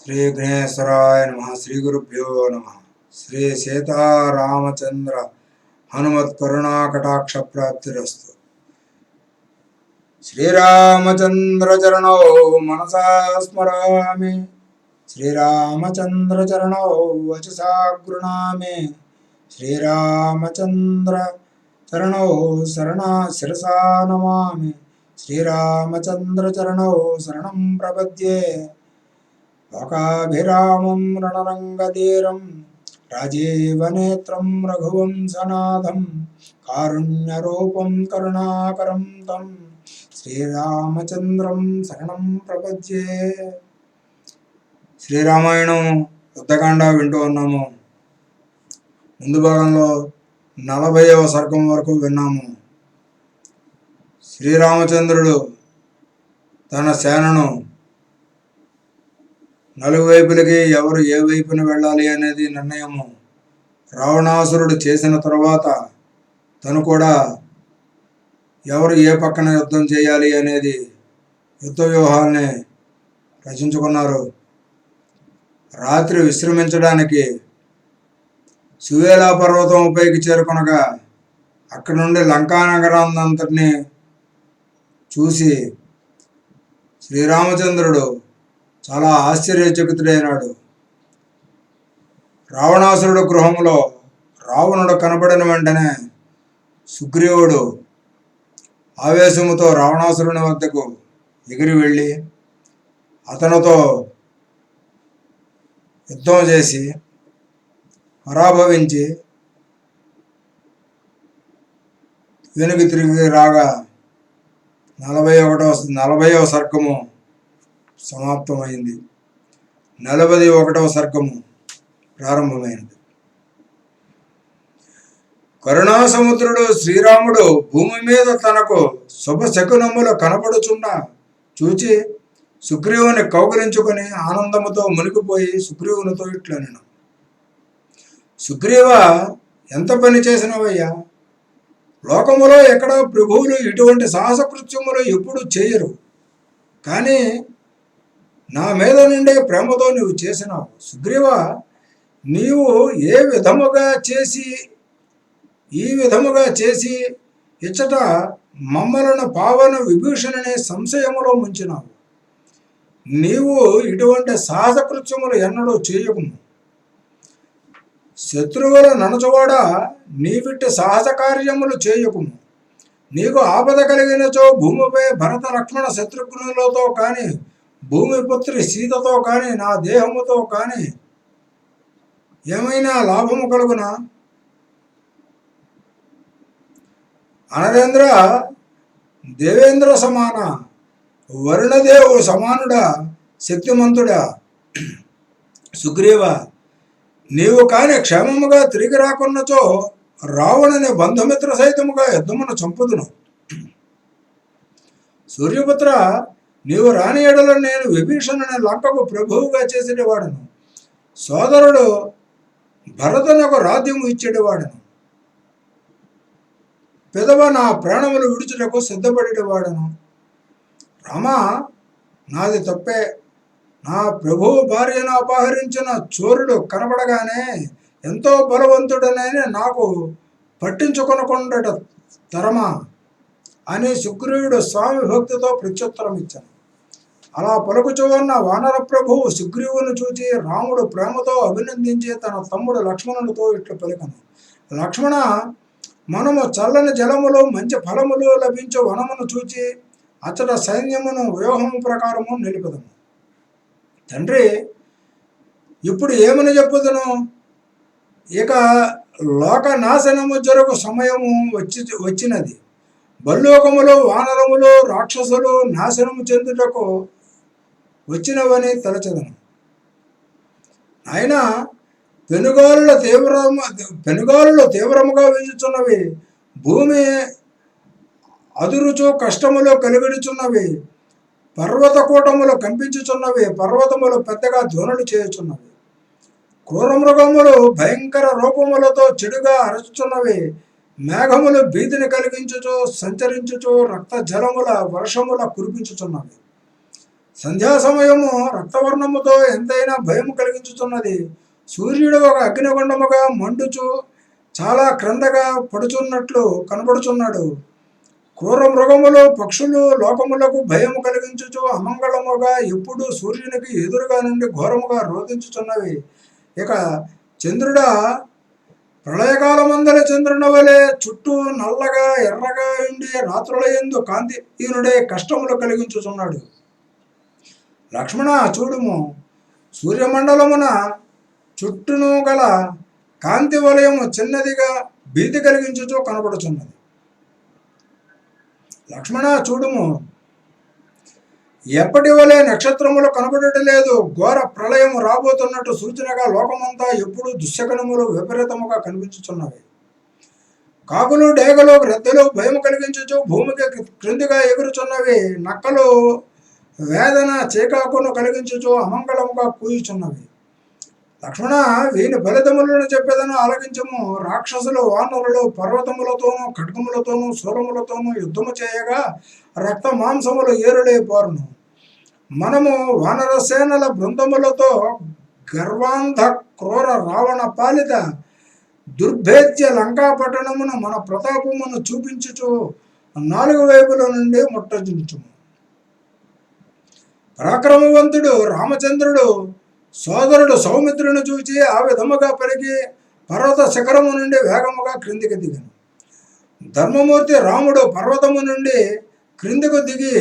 శ్రీ గణేశ్వరాయ నమ శ్రీ గురుభ్యో నమ శ్రీ సీతారామచంద్ర హనుమత్ కరుణా కటాక్ష ప్రాప్తిరస్తు శ్రీరామచంద్ర చరణో మనసా స్మరామి శ్రీరామచంద్ర చరణో వచసా గృణామి శ్రీరామచంద్ర చరణో శరణ శిరసా నమామి లోకాభిరామం రణరంగధీరం రాజీవనేత్రం రఘువంశనాథం కారుణ్యరూపం కరుణాకరం తం శ్రీరామచంద్రం శరణం ప్రపద్యే. శ్రీరామాయణం యుద్ధకాండ వింటూ ఉన్నాము. ముందు భాగంలో నలభైవ సర్గం వరకు విన్నాము. శ్రీరామచంద్రుడు తన సేనను నలుగు వైపులకి ఎవరు ఏ వైపున వెళ్ళాలి అనేది నిర్ణయము. రావణాసురుడు చేసిన తర్వాత తను కూడా ఎవరు ఏ పక్కన యుద్ధం చేయాలి అనేది యుద్ధ వ్యూహాల్ని రచించుకున్నారు. రాత్రి విశ్రమించడానికి సువేలా పర్వతం పైకి చేరుకొనగా అక్కడి నుండి లంకానగరాన్నంతటిని చూసి శ్రీరామచంద్రుడు చాలా ఆశ్చర్యచకితుడైనాడు. రావణాసురుడు గృహంలో రావణుడు కనబడిన వెంటనే సుగ్రీవుడు ఆవేశముతో రావణాసురుని వద్దకు ఎగిరి వెళ్ళి అతనితో యుద్ధం చేసి పరాభవించి వెనుక తిరిగి రాగా నలభై ఒకటో నలభైవ సర్గము సమాప్తమైంది. నలభై ఒకటవ సర్గము ప్రారంభమైనది. కరుణాసముద్రుడు శ్రీరాముడు భూమి మీద తనకు శుభశకునములు కనపడుచున్న చూచి సుగ్రీవుని కౌగరించుకొని ఆనందముతో మునిగిపోయి సుగ్రీవునితో ఇట్లా నేను సుగ్రీవ ఎంత పని చేసినవయ్యా? లోకములో ఎక్కడ ప్రభువులు ఇటువంటి సాహసకృత్యములు ఎప్పుడు చేయరు. కానీ నా మీద నుండే ప్రేమతో నువ్వు చేసినావు సుగ్రీవ నీవు ఏ విధముగా చేసి ఈ విధముగా చేసి ఇచ్చట మమ్మలను పావన విభూషణనే సంశయములో ముంచినావు. నీవు ఇటువంటి సాహసకృత్యములు ఎన్నడూ చేయకుము. శత్రువుల ననచువాడ నీవిట్టి సాహస కార్యములు చేయకుము. నీకు ఆపద కలిగినచో భూమిపై భరత లక్ష్మణ శత్రుఘ్నులతో కానీ భూమిపుత్రి సీతతో కానీ నా దేహముతో కానీ ఏమైనా లాభము కలుగునా? అనరేంద్ర దేవేంద్ర సమాన వరుణదేవు సమానుడా శక్తిమంతుడా? సుగ్రీవ నీవు కాని క్షేమముగా తిరిగి రాకున్నచో రావణుని బంధుమిత్ర సహితముగా యుద్ధమును చంపుదును. సూర్యపుత్ర నీవు రాని ఎడలో నేను విభీషణుని లంకకు ప్రభువుగా చేసేటవాడును సోదరుడు భరతునకు రాజ్యము ఇచ్చేటివాడను. పెదవ నా ప్రాణములు విడుచుటకు సిద్ధపడేటివాడను. రామా నాది తప్పే. నా ప్రభువు భార్యను అపహరించిన చోరుడు కనబడగానే ఎంతో బలవంతుడనని నాకు పట్టించుకొనకుండట తరమా అని సుగ్రీవుడు స్వామి భక్తితో ప్రత్యుత్తరం ఇచ్చాను అలా పలుకుచూ ఉన్న వానర ప్రభువు సుగ్రీవుని చూచి రాముడు ప్రేమతో అభినందించి తన తమ్ముడు లక్ష్మణునితో ఇట్లు పలికను. లక్ష్మణ మనము చల్లని జలములు మంచి ఫలములు లభించే వనమును చూచి అతడ సైన్యమును వ్యూహము ప్రకారము నిలుపుదము. తండ్రి ఇప్పుడు ఏమని చెప్పుదును? ఇక లోక నాశనము జరుగు సమయము వచ్చి వచ్చినది. బల్లోకములు వానరములు రాక్షసులు నాశనము చెందుటకు వచ్చినవని తలచదను. ఆయన పెనుగాలుల తీవ్రము పెనుగాలులు తీవ్రముగా వీచుచున్నవి భూమి అదురుచు కష్టములో కలిగిడుచున్నవి పర్వత కూటములు కంపించుచున్నవి పర్వతములు పెద్దగా ధ్వనులు చేయుచున్నవి. క్రూర మృగములు భయంకర రూపములతో చెడుగా అరచుచున్నవి మేఘములు భీతిని కలిగించుచు సంచరించుచు రక్త జలముల వర్షముల కురిపించుచున్నవి. సంధ్యా సమయము రక్తవర్ణముతో ఎంతైనా భయం కలిగించుతున్నది సూర్యుడు ఒక అగ్నిగుండముగా మండుచు చాలా క్రిందగా పడుచున్నట్లు కనబడుచున్నాడు. క్రూర మృగములు పక్షులు లోకములకు భయము కలిగించుచు అమంగళముగా ఎప్పుడు సూర్యునికి ఎదురుగా నుండి ఘోరముగా రోధించుచున్నవి. ఇక చంద్రుడా ప్రళయకాలమందల చంద్రుని వలె చుట్టూ నల్లగా ఎర్రగా ఉండి రాత్రుల ఎందు కాంతి ఈనుడే కష్టములు కలిగించుచున్నాడు. లక్ష్మణ చూడుము. సూర్యమండలమున చుట్టూను గల కాంతి వలయము చిన్నదిగా భీతి కలిగించుచు కనబడుచున్నది. లక్ష్మణ చూడుము. ఎప్పటి వలె నక్షత్రములు కనబడటం లేదు ఘోర ప్రళయం రాబోతున్నట్టు సూచనగా లోకమంతా ఎప్పుడు దుశ్శకనములు విపరీతముగా కనిపించుచున్నవి. కాకులు డేగలు గ్రద్దలు భయం కలిగించుచు భూమికి క్రిందిగా ఎగురుచున్నవి నక్కలు వేదన చీకాకును కలిగించుచు అమంగళముగా కూయుచున్నవి లక్ష్మణ వీని ఫలితములను చెప్పేదను ఆలకించము. రాక్షసులు వానరులు పర్వతములతోనూ ఖడ్గములతోనూ శూలములతోనూ యుద్ధము చేయగా రక్త మాంసములు ఏరులేపోరును మనము వానర సేనల బృందములతో గర్వాంధ క్రూర రావణ పాలిత దుర్భేద్య లంకాపట్టణమును మన ప్రతాపమును చూపించుచు నాలుగు వైపుల నుండి ముట్టజించుము. పరాక్రమవంతుడు రామచంద్రుడు సోదరుడు సౌమిత్రుని చూచి ఆ విధముగా పెరిగి పర్వత శిఖరము నుండి వేగముగా క్రిందికి దిగను. ధర్మమూర్తి రాముడు పర్వతము నుండి క్రిందికి దిగి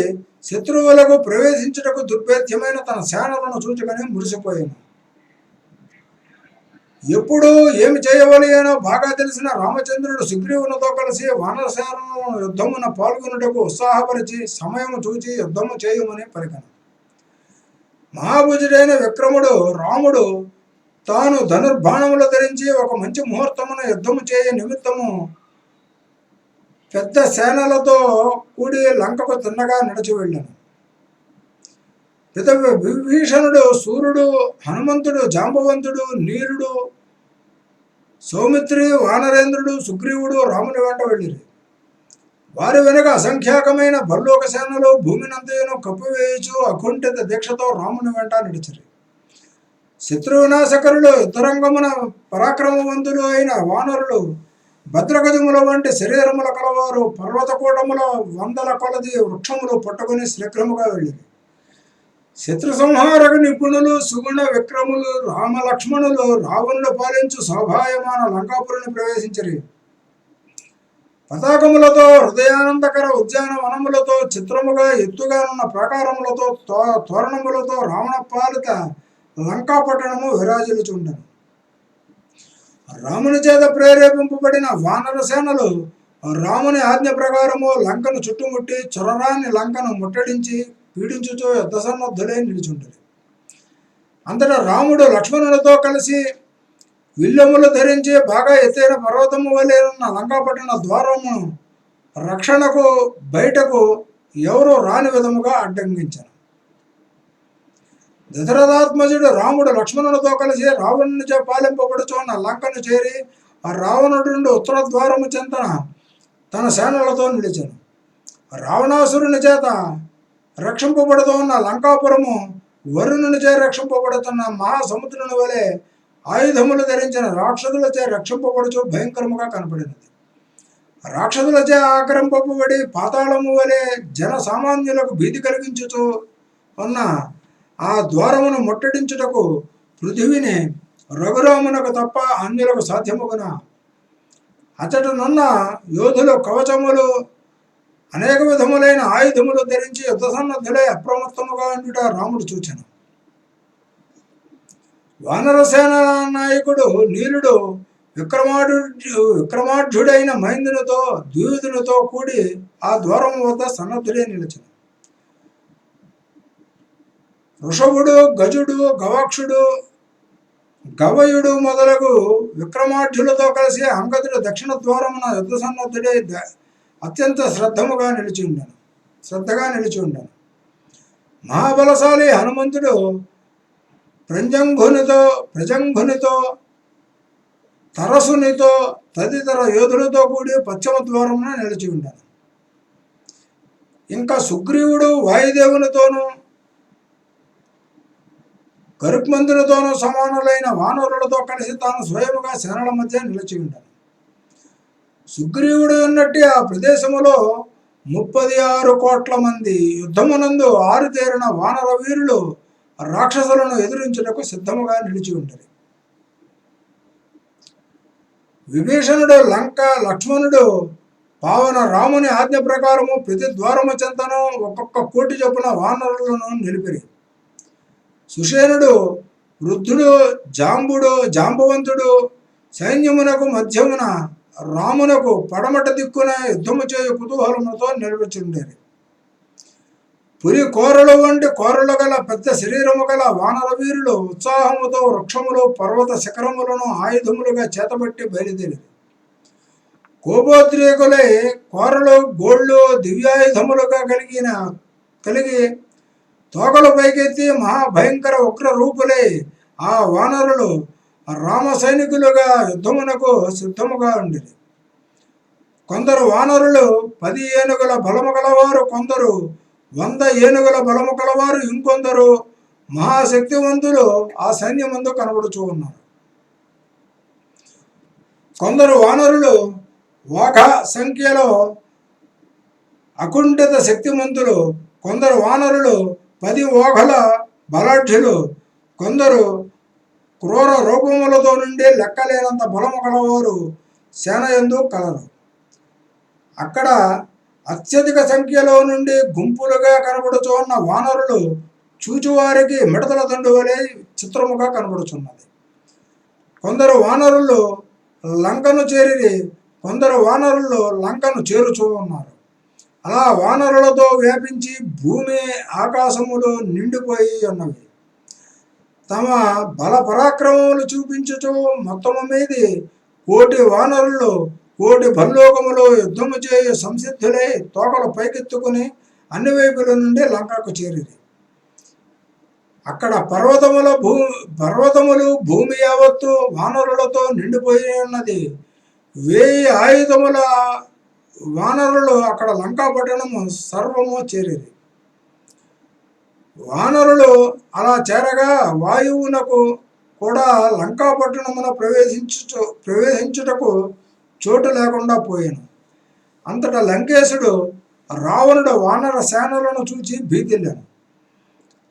శత్రువులకు ప్రవేశించుటకు దుర్భేద్యమైన తన సేనలను చూచుకొని మురిసిపోయాను. ఎప్పుడు ఏమి చేయవలయనో బాగా తెలిసిన రామచంద్రుడు సుగ్రీవునితో కలిసి వానరసేనలను యుద్ధమున పాల్గొనుటకు ఉత్సాహపరిచి సమయము చూచి యుద్ధము చేయమని పలికను. మహాభుజుడైన విక్రముడు రాముడు తాను ధనుర్బాణములు ధరించి ఒక మంచి ముహూర్తమును యుద్ధము చేయ నిమిత్తము పెద్ద సేనలతో కూడి లంకకు తిన్నగా నడిచి వెళ్ళాను. పిత విభీషణుడు సూర్యుడు హనుమంతుడు జాంబవంతుడు నీరుడు సౌమిత్రి వానరేంద్రుడు సుగ్రీవుడు రాముని వెంట వెళ్ళిరి. వారి వెనుక అసంఖ్యాకమైన భర్లోక సేనలో భూమినంతయును కప్పివేయచు అకుంఠిత దీక్షతో రాముని వెంట నడిచిరి. శత్రువినాశకరులు యుద్ధరంగమున పరాక్రమవంతులు అయిన వానరులు భద్రగజముల వంటి శరీరముల కలవారు పర్వతకూటముల వందల కొలది వృక్షములు పట్టుకుని శీఘ్రముగా వెళ్ళింది శత్రు సంహారక నిపుణులు సుగుణ విక్రములు రామలక్ష్మణులు రావణులు పాలించు శోభాయమాన లంకాపురిని ప్రవేశించరు. పతాకములతో హృదయానందకర ఉద్యానవనములతో చిత్రముగా ఎత్తుగానున్న ప్రాకారములతో తోరణములతో రావణ పాలిత లంకాపట్టణము విరాజిల్చుండను రాముని చేత ప్రేరేపింపబడిన వానర సేనలు రాముని ఆజ్ఞ ప్రకారము లంకను చుట్టుముట్టి చొరరాని లంకను ముట్టడించి పీడించుచూ యుద్ధ సన్నద్ధులై నిలిచుండరు అంతటా రాముడు లక్ష్మణులతో కలిసి విల్లములు ధరించి బాగా ఎత్తైన పర్వతము వలె ఉన్న లంకాపట్టణ ద్వారమును రక్షణకు బయటకు ఎవరూ రాని విధముగా అడ్డంకించారు దశరథాత్మజుడు రాముడు లక్ష్మణులతో కలిసి రావణుని చే పాలింపబడుచున్న లంకను చేరి ఆ రావణుడు నుండి ఉత్తర ద్వారము చెంతన తన సేనలతో నిలిచాను. రావణాసురుని చేత రక్షింపబడుతున్న లంకాపురము వరుణుని చే రక్షింపబడుతున్న మహాసముద్రుని వలె ఆయుధములు ధరించిన రాక్షసులచే రక్షింపబడుచు భయంకరముగా కనపడినది. రాక్షసులచే ఆక్రంపబడి పాతాళము వలె జన సామాన్యులకు భీతి కలిగించుతూ ఉన్న ఆ ద్వారమును ముట్టడించుటకు పృథివిని రఘురామునకు తప్ప అన్యులకు సాధ్యముగున? అతడునున్న యోధులు కవచములు అనేక విధములైన ఆయుధములు ధరించి యుద్ధ సన్నద్ధులై అప్రమత్తముగా ఉండుట రాముడు చూచెను. వానరసేన నాయకుడు నీలుడు విక్రమాడు విక్రమాఢ్యుడైన మహిందునితో ద్విధునితో కూడి ఆ ద్వారం వద్ద సన్నద్ధుడే నిలిచెను వృషభుడు గజుడు గవాక్షుడు గవయుడు మొదలగు విక్రమాఢ్యులతో కలిసి అంగదుడు దక్షిణ ద్వారమున యుద్ధ సన్నద్ధుడే ద- అత్యంత శ్రద్ధముగా నిలిచి ఉండను. శ్రద్ధగా నిలిచి ఉండను. మహాబలశాలి హనుమంతుడు ప్రజంఘునితో ప్రజంఘునితో తరసునితో తదితర యోధులతో కూడి పశ్చిమ ద్వారమున నిలిచి ఉండను ఇంకా సుగ్రీవుడు వాయుదేవునితోనూ గరుక్మంతునితోనూ సమానులైన వానరులతో కలిసి తాను స్వయముగా శరణల మధ్య నిలిచి ఉంటాను సుగ్రీవుడు ఉన్నట్టు ఆ ప్రదేశములో ముప్పది ఆరు కోట్ల మంది యుద్ధమునందు ఆరుతేరిన వానర వీరులు రాక్షసులను ఎదిరించుటకు సిద్ధముగా నిలిచి ఉంటారు విభీషణుడు లంక లక్ష్మణుడు పావన రాముని ఆజ్ఞ ప్రకారము ప్రతి ద్వారము చెంతను ఒక్కొక్క కోటి చొప్పున వానరులను నిలిపిరి. సుషేనుడు వృద్ధుడు జాంబుడు జాంబవంతుడు సైన్యమునకు మధ్యమున రామునకు పడమట దిక్కున యుద్ధము చేయు కుతూహలముతో నిలవచుండేది పులి కోరలు వంటి కోరలు గల పెద్ద శరీరము గల వానర వీరులు ఉత్సాహముతో వృక్షములు పర్వత శిఖరములను ఆయుధములుగా చేతబట్టి బయలుదేరి కోపోద్రేకులై కోరలు గోళ్ళు దివ్యాయుధములుగా కలిగిన కలిగి తోకలు పైకెత్తి మహాభయంకర ఉగ్ర రూపులై ఆ వానరులు రామ సైనికులుగా యుద్ధమునకు సిద్ధముగా ఉండేది కొందరు వానరులు పది ఏనుగుల బలము గలవారు కొందరు వంద ఏనుగుల బలము కలవారు ఇంకొందరు మహాశక్తివంతులు ఆ సైన్యమందు కనబడుచూ ఉన్నారు. కొందరు వానరులు ఒక సంఖ్యలో అకుంఠిత శక్తిమంతులు కొందరు వానరులు పది ఓఘల బలాఢ్యులు కొందరు క్రూర రూపములతో నుండి లెక్కలేనంత బలము కలవారు సేన ఎందు కలరు. అక్కడ అత్యధిక సంఖ్యలో నుండి గుంపులుగా కనబడుచున్న వానరులు చూచువారికి మిడతల దండు వలె చిత్రముగా కనబడుచున్నది. కొందరు వానరులు లంకను చేరి కొందరు వానరులు లంకను చేరుచూ ఉన్నారు. అలా వానరులతో వ్యాపించి భూమి ఆకాశములు నిండిపోయి ఉన్నవి. తమ బల పరాక్రమములు చూపించుచు మొత్తము మీది కోటి వానరులు కోటి భల్లోకములో యుద్ధము చేయు సంసిద్ధులై తోకలు పైకెత్తుకుని అన్ని వైపుల నుండి లంకకు చేరిరి. అక్కడ పర్వతముల భూ పర్వతములు భూమి యావత్తు వానరులతో నిండిపోయి ఉన్నది. వేయి ఆయుధముల వానరులు అక్కడ లంకాపట్టణము సర్వము చేరేది వానరులు అలా చేరగా వాయువునకు కూడా లంకాపట్టణమున ప్రవేశించు ప్రవేశించుటకు చోటు లేకుండా పోయాను. అంతటా లంకేశుడు రావణుడు వానర సేనలను చూచి భీతిల్లాను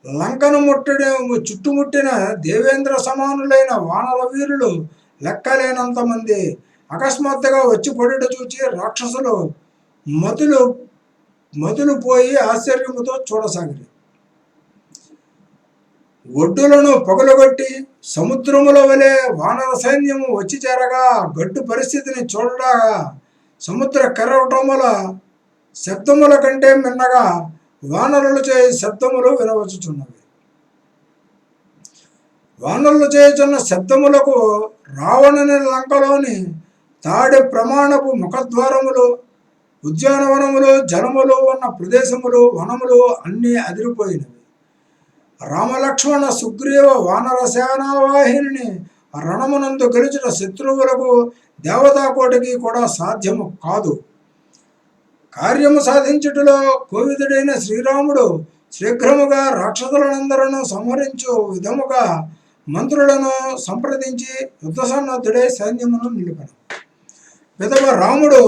లంకను ముట్టడే చుట్టుముట్టిన దేవేంద్ర సమానులైన వానర వీరులు లెక్కలేనంత మంది అకస్మాత్తుగా వచ్చి పడుట చూచి రాక్షసులు మతులు మతులు పోయి ఆశ్చర్యముతో చూడసాగిరి. ఒడ్డులను పొగలగొట్టి సముద్రముల వలె వానర సైన్యము వచ్చి చేరగా గడ్డు పరిస్థితిని చూడగా సముద్ర కెరవటముల శబ్దముల కంటే మిన్నగా వానరులు చే శబ్దములు వినవచ్చుచున్నవి. వానరులు చేయుచున్న శబ్దములకు రావణుని లంకలోని తాడి ప్రమాణపు ముఖద్వారములు ఉద్యానవనములు జనములు ఉన్న ప్రదేశములు వనములు అన్నీ అదిరిపోయినవి. రామలక్ష్మణ సుగ్రీవ వానర సేనావాహిని రణమునందు గెలిచిన శత్రువులకు దేవతాకోటికి కూడా సాధ్యము కాదు. కార్యము సాధించుటలో కోవిదుడైన శ్రీరాముడు శీఘ్రముగా రాక్షసులనందరను సంహరించు విధముగా మంత్రులను సంప్రదించి యుద్ధసన్నద్ధుడై సైన్యమును నిలిపాడు విధవ రాముడు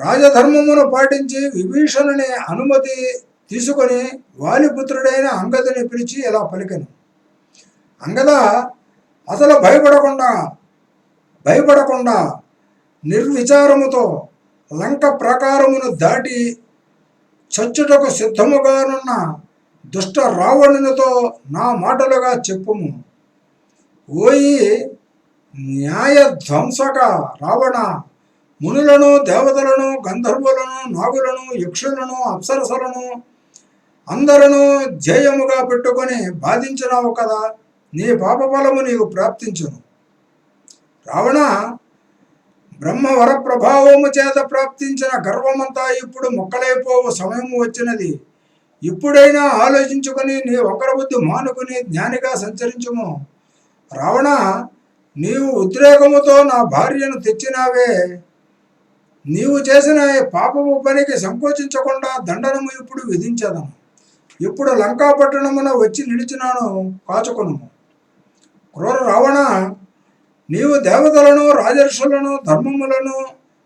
రాజధర్మమును పాటించి విభీషణుని అనుమతి తీసుకొని వాలిపుత్రుడైన అంగదుని పిలిచి ఇలా పలికను? అంగద అసలు భయపడకుండా భయపడకుండా నిర్విచారముతో లంక ప్రకారమును దాటి చచ్చుటకు సిద్ధముగానున్న దుష్ట రావణునితో నా మాటలుగా చెప్పుము. ఓయి న్యాయ ధ్వంసక రావణ మునులను దేవతలను గంధర్వులను నాగులను యక్షులను అప్సరసలను అందరూ జయముగా పెట్టుకొని బాధించినావు కదా నీ పాపఫలము నీకు ప్రాప్తించును. రావణ బ్రహ్మ వరప్రభావము చేత ప్రాప్తించిన గర్వమంతా ఇప్పుడు మొక్కలైపోవు సమయము వచ్చినది. ఇప్పుడైనా ఆలోచించుకొని నీ వంకర బుద్ధి మానుకుని జ్ఞానిగా సంచరించుము. రావణ నీవు ఉద్రేకముతో నా భార్యను తెచ్చినావే. నీవు చేసిన పాపపు పనికి సంకోచించకుండా దండనము ఇప్పుడు విధించదను ఇప్పుడు లంకాపట్టణమున వచ్చి నిలిచినాను కాచుకొను క్రూర రావణ నీవు దేవతలను రాజర్షులను ధర్మములను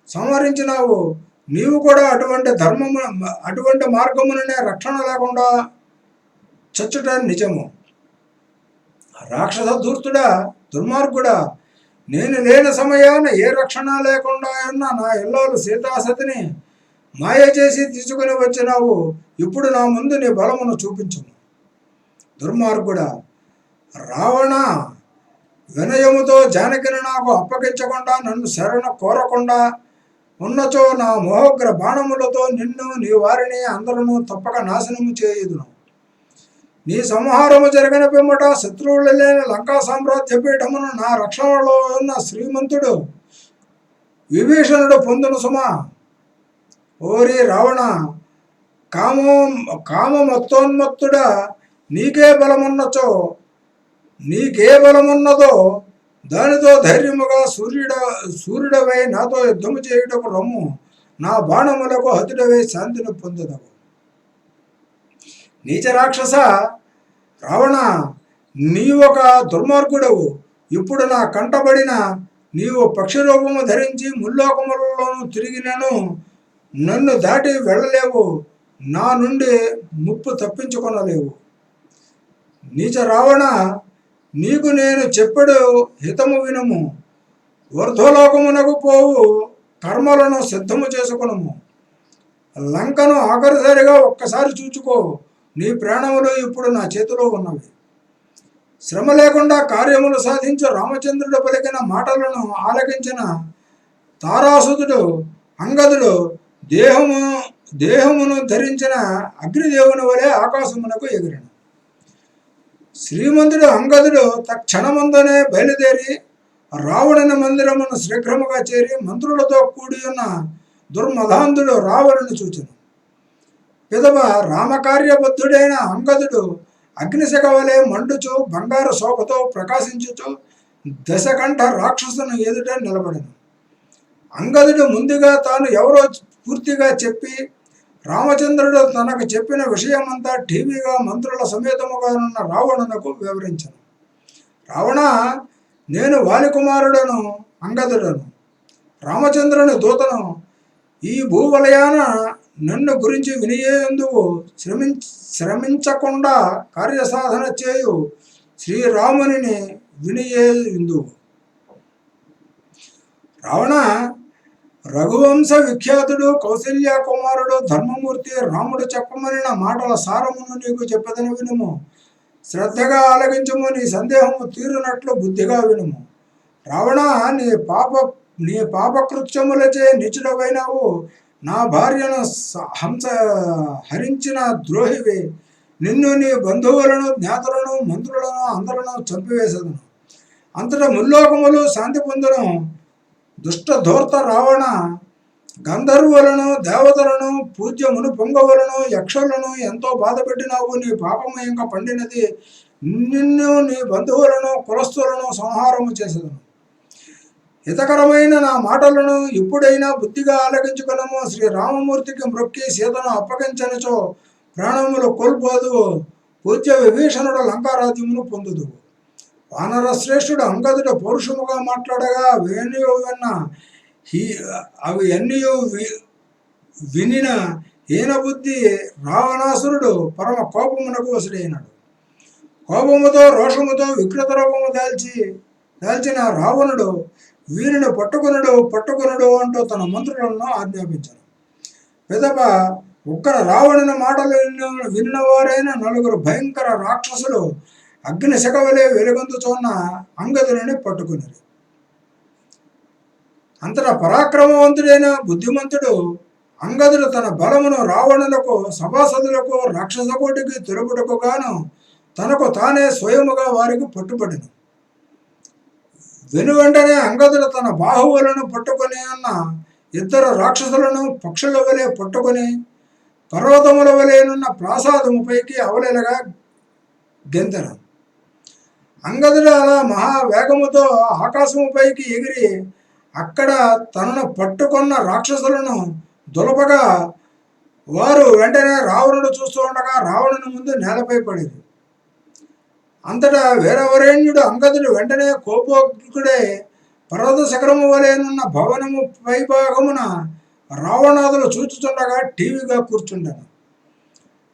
సంహరించినావు. నీవు కూడా అటువంటి ధర్మము అటువంటి మార్గముననే రక్షణ లేకుండా చచ్చుట నిజము. రాక్షస ధూర్తుడా దుర్మార్గుడా నేను లేని సమయాన ఏ రక్షణ లేకుండా ఉన్న నా ఇల్లాలు సీతాసతిని మాయ చేసి తీసుకుని వచ్చినావు ఇప్పుడు నా ముందు నీ బలమును చూపించుము. దుర్మార్గుడా రావణ వినయముతో జానకిని నాకు అప్పగించకుండా నన్ను శరణ కోరకుండా ఉన్నచో నా మోహగ్ర బాణములతో నిన్ను నీ వారిని అందరూ తప్పక నాశనము చేయుదును. నీ సంహారము జరిగిన పిమ్మట శత్రువులు లేని లంకా సామ్రాజ్య పీఠమును నా రక్షణలో ఉన్న శ్రీమంతుడు విభీషణుడు పొందును సుమా. ఓరి రావణ కామం కామమత్తోన్మత్తుడా నీకే బలమున్నచో నీకే బలమున్నదో దానితో ధైర్యముగా సూర్యుడ సూర్యుడవై నాతో యుద్ధము చేయుటకు రమ్ము. నా బాణములకు హతుడవై శాంతిని పొందుదవు. నీచ రాక్షస రావణ నీ ఒక దుర్మార్గుడవు. ఇప్పుడు నా కంటబడిన నీవు పక్షి రూపము ధరించి ముల్లోకములలోనూ తిరిగినను. నన్ను దాటి వెళ్ళలేవు. నా నుండి ముప్పు తప్పించుకొనలేవు. నీచ రావణ నీకు నేను చెప్పడు హితము వినము. ఊర్ధ్వలోకమునకు పోవు కర్మలను సిద్ధము చేసుకునము. లంకను ఆఖరిసారిగా ఒక్కసారి చూచుకో నీ ప్రాణములు ఇప్పుడు నా చేతిలో ఉన్నవి. శ్రమ లేకుండా కార్యములు సాధించు రామచంద్రుడు పలికిన మాటలను ఆలకించిన తారాసుతుడు అంగదుడు దేహము దేహమును ధరించిన అగ్నిదేవుని వలె ఆకాశమునకు ఎగిరిన. శ్రీమంతుడు అంగదుడు తక్షణమందునే బయలుదేరి రావణుని మందిరమును శీఘ్రముగా చేరి మంత్రులతో కూడి ఉన్న దుర్మధాంతుడు రావణుని చూచెను. పిదవ రామకార్యబద్ధుడైన అంగదుడు అగ్నిశిఖ వలె మండుచు బంగారు శోభతో ప్రకాశించుచు దశకంఠ రాక్షసును ఎదుట నిలబడను. అంగదుడు ముందుగా తాను ఎవరో పూర్తిగా చెప్పి రామచంద్రుడు తనకు చెప్పిన విషయమంతా టీవీగా మంత్రుల సమేతముగానున్న రావణునకు వివరించను. రావణ నేను వాలికుమారుడను అంగదుడను. రామచంద్రుని దూతను ఈ భూవలయాన నన్ను గురించి వినియేందుకు శ్రమించ శ్రమించకుండా కార్యసాధన చేయు శ్రీరాముని వినియేందుకు రావణ రఘువంశ విఖ్యాతుడు కౌశల్య కుమారుడు ధర్మమూర్తి రాముడు చెప్పమనిన మాటల సారమును నీకు చెప్పదని వినుము. శ్రద్ధగా ఆలగించము నీ సందేహము తీరునట్లు బుద్ధిగా వినుము. రావణ నీ పాప నీ పాపకృత్యములచే నిచుడవైనావు. నా భార్యను స- హంస హరించిన ద్రోహివి. నిన్ను నీ బంధువులను జ్ఞాతులను మంత్రులను అందలను చంపివేసదును. అంతటా ముల్లోకములు శాంతి పొందును దుష్టధూర్త రావణ గంధర్వులను దేవతలను పూజ్యమును పొంగవులను యక్షులను ఎంతో బాధపెట్టినావు. నీ పాపము ఇంకా పండినది నిన్ను నీ బంధువులను కులస్తులను సంహారము చేసేదను. హితకరమైన నా మాటలను ఇప్పుడైనా బుద్ధిగా ఆలకించుకునము. శ్రీ రామమూర్తికి మ్రొక్కి సీతను అప్పగించనిచో ప్రాణములు కోల్పోదు. పూజ్య విభీషణుడు లంకారాజ్యమును పొందుదు వానర శ్రేష్ఠుడు అంగదుడు పౌరుషముగా మాట్లాడగా వేణుయు విన్న హీ అవి ఎన్ని వినిన హీనబుద్ధి రావణాసురుడు పరమ కోపమునకు వసుడైనాడు కోపముతో రోషముతో వికృత రూపము దాల్చి దాల్చిన రావణుడు వీరిని పట్టుకునుడు పట్టుకునుడు అంటూ తన మంత్రులను ఆజ్ఞాపించాడు పిదప ఉగ్ర రావణుని మాటలు విన్న- విన్నవారైన నలుగురు భయంకర రాక్షసులు అగ్ని శకవలే వెలుగొందుచున్న అంగదులని పట్టుకుని అంతటా పరాక్రమవంతుడైన బుద్ధిమంతుడు అంగదుడు తన బలమును రావణులకు సభాసదులకు రాక్షసకోటికి కోటికి గాను తనకు తానే స్వయముగా వారికి పట్టుబడిను వెనువెంటనే అంగదుడు తన బాహువులను పట్టుకొని ఉన్న ఇద్దరు రాక్షసులను పక్షుల వలె పట్టుకొని పర్వతముల వలెనున్న ప్రాసాదముపైకి అవలేలగా గెంతెను అంగదుడు అలా మహావేగముతో ఆకాశముపైకి ఎగిరి అక్కడ తనను పట్టుకున్న రాక్షసులను దులపగా వారు వెంటనే రావణుడు చూస్తూ ఉండగా రావణుని ముందు నేలపై పడింది. అంతటా వీరవరేణ్యుడు అంగదుడు వెంటనే కోపోగ్గుడే పర్వత శిఖరము వలెనున్న భవనము పైభాగమున రావణాదులు చూచుతుండగా టీవీగా కూర్చుండను.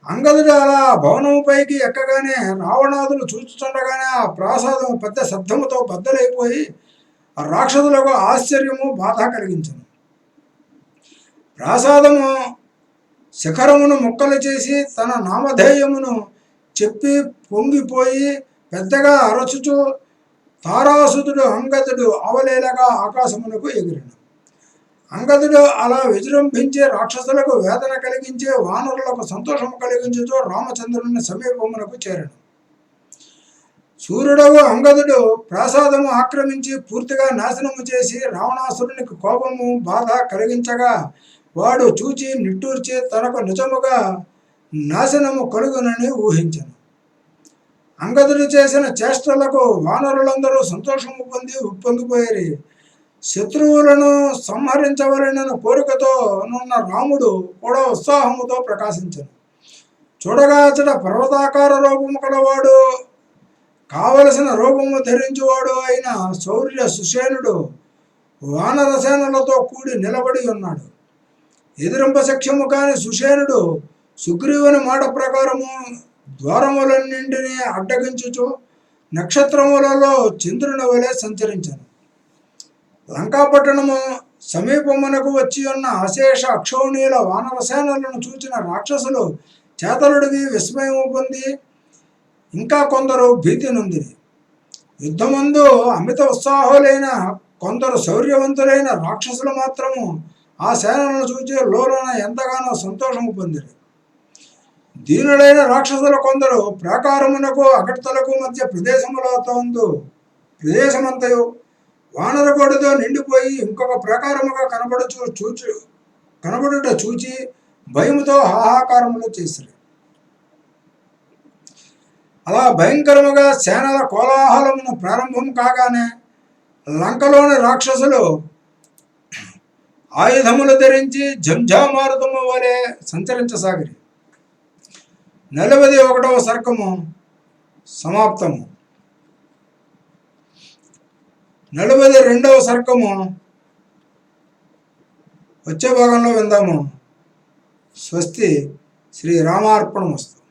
అంగదుడు అలా భవనము పైకి ఎక్కగానే రావణాదులు చూచుచుండగానే ఆ ప్రాసాదము పెద్ద శబ్దముతో బద్దలైపోయి రాక్షసులకు ఆశ్చర్యము బాధ కలిగించను. ప్రాసాదము శిఖరమును ముక్కలు చేసి తన నామధేయమును చెప్పి పొంగిపోయి పెద్దగా అరచుచు తారాసుతుడు అంగదుడు అవలేలగా ఆకాశమునకు ఎగిరిను. అంగదుడు అలా విజృంభించే రాక్షసులకు వేదన కలిగించే వానరులకు సంతోషం కలిగించుతూ రామచంద్రుని సమీపమునకు చేరను సూర్యుడవు అంగదుడు ప్రాసాదము ఆక్రమించి పూర్తిగా నాశనము చేసి రావణాసురునికి కోపము బాధ కలిగించగా వాడు చూచి నిట్టూర్చి తనకు నిజముగా నాశనము కలుగునని ఊహించను. అంగదుడు చేసిన చేష్టలకు వానరులందరూ సంతోషము పొంది ఉప్పొంగిపోయారు. శత్రువులను సంహరించవలనని కోరికతో నున్న రాముడు కూడా ఉత్సాహముతో ప్రకాశించను. చూడగా పర్వతాకార రూపము కలవాడు కావలసిన రూపము ధరించువాడు అయిన శౌర్య సుసేనుడు వానరసేనులతో కూడి నిలబడి ఉన్నాడు. ఎదిరింప సఖ్యము కాని సుసేనుడు సుగ్రీవుని మాట ప్రకారము ద్వారములన్నింటినీ అడ్డగించుచు నక్షత్రములలో చంద్రుని వలె సంచరించను. లంకాపట్టణము సమీపమునకు వచ్చి ఉన్న అశేష అక్షోణీల వానరసేనలను చూచిన రాక్షసులు చేతలుడివి విస్మయము పొంది ఇంకా కొందరు భీతి నొందిరి. యుద్ధమందు అమిత ఉత్సాహులైన కొందరు శౌర్యవంతులైన రాక్షసులు మాత్రము ఆ సేనలను చూచి లోన ఎంతగానో సంతోషము పొందిరి. దీనులైన రాక్షసుల కొందరు ప్రాకారమునకు అగడ్తలకు మధ్య ప్రదేశములతో ప్రదేశమంతయు వానరగోడతో నిండిపోయి ఇంకొక ప్రకారముగా కనబడుచు చూచు కనబడుట చూచి భయముతో హాహాకారములు చేసిరి. అలా భయంకరముగా సేనల కోలాహలమును ప్రారంభం కాగానే లంకలోని రాక్షసులు ఆయుధములు ధరించి జంఝామారుతము వలె సంచరించసాగిరి. నలభై ఒకటవ సర్కము సమాప్తము. నలభై రెండవ సర్కము వచ్చే భాగంలో విందాము. స్వస్తి శ్రీ రామార్పణమస్తు.